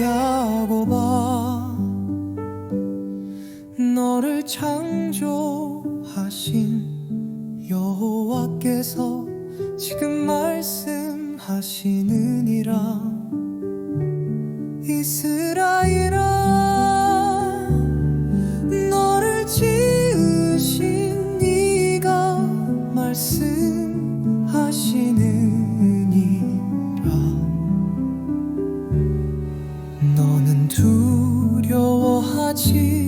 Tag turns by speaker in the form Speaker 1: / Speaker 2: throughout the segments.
Speaker 1: 야고봐. 너를 창조하신 여호와께서 지금 말씀하시느니라. 이스라 心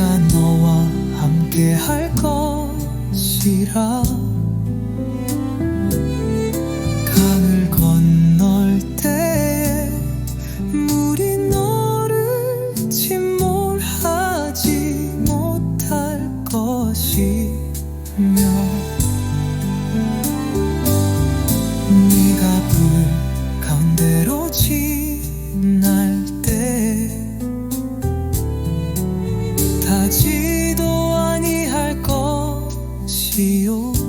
Speaker 1: 내가 너와 함께 할 것이라. 강을 건널 때 물이 너를 침몰하지 못할 것이며 네가 불 가운데로 지 타지도 아니할 것이요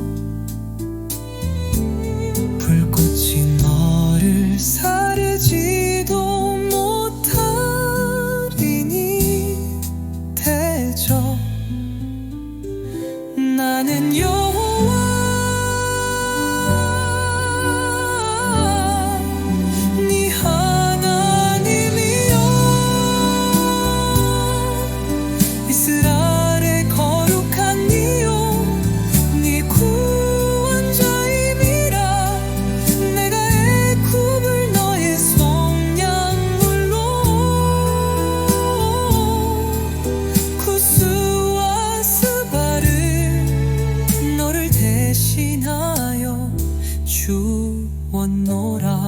Speaker 1: 지나요 주원노라.